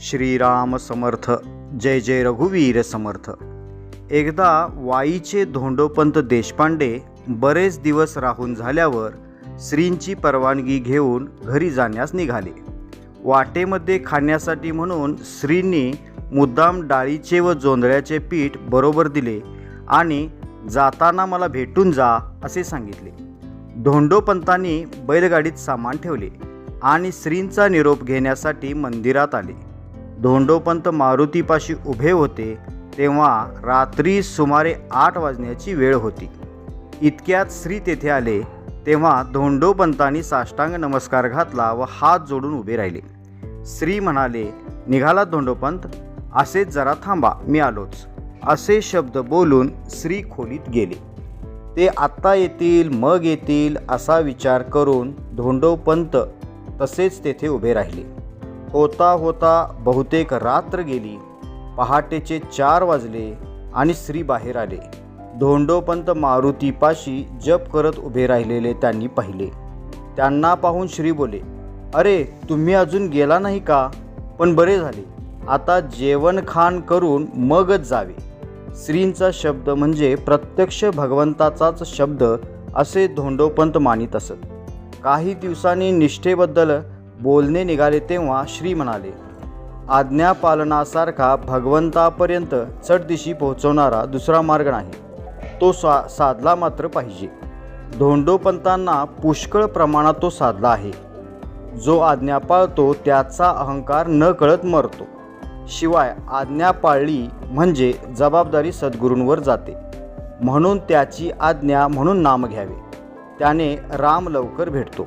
श्रीराम समर्थ जय जय रघुवीर समर्थ. एकदा वाईचे धोंडोपंत देशपांडे बरेच दिवस राहून झाल्यावर श्रींची परवानगी घेऊन घरी जाण्यास निघाले. वाटेमध्ये खाण्यासाठी म्हणून श्रींनी मुद्दाम डाळीचे व जोंधळ्याचे पीठ बरोबर दिले आणि जाताना मला भेटून जा असे सांगितले. धोंडोपंतांनी बैलगाडीत सामान ठेवले आणि श्रींचा निरोप घेण्यासाठी मंदिरात आले. धोंडोपंत मारुतीपाशी उभे होते तेव्हा रात्री सुमारे आठ वाजण्याची वेळ होती. इतक्यात श्री तेथे आले तेव्हा धोंडोपंतांनी साष्टांग नमस्कार घातला व हात जोडून उभे राहिले. श्री म्हणाले निघाला धोंडोपंत? असेच जरा थांबा मी आलोच. असे शब्द बोलून श्री खोलीत गेले. ते आत्ता येतील मग येतील असा विचार करून धोंडोपंत तसेच तेथे उभे राहिले. होता होता बहुतेक रात्र गेली. पहाटेचे चार वाजले आणि श्री बाहेर आले. धोंडोपंत मारुतीपाशी जप करत उभे राहिलेले त्यांनी पाहिले. त्यांना पाहून श्री बोले अरे तुम्ही अजून गेला नाही का? पण बरे झाले. आता जेवण खाण करून मगच जावे. श्रींचा शब्द म्हणजे प्रत्यक्ष भगवंताचाच शब्द असे धोंडोपंत मानित असत. काही दिवसांनी निष्ठेबद्दल बोलणे निघाले तेव्हा श्री म्हणाले आज्ञापालनासारखा भगवंतापर्यंत चढदिशी पोहोचवणारा दुसरा मार्ग नाही. तो सा साधला मात्र पाहिजे. धोंडोपंतांना पुष्कळ प्रमाणात तो साधला आहे. जो आज्ञा पाळतो त्याचा अहंकार न कळत मरतो. शिवाय आज्ञा पाळली म्हणजे जबाबदारी सद्गुरूंवर जाते. म्हणून त्याची आज्ञा म्हणून नाम घ्यावे. त्याने राम लवकर भेटतो.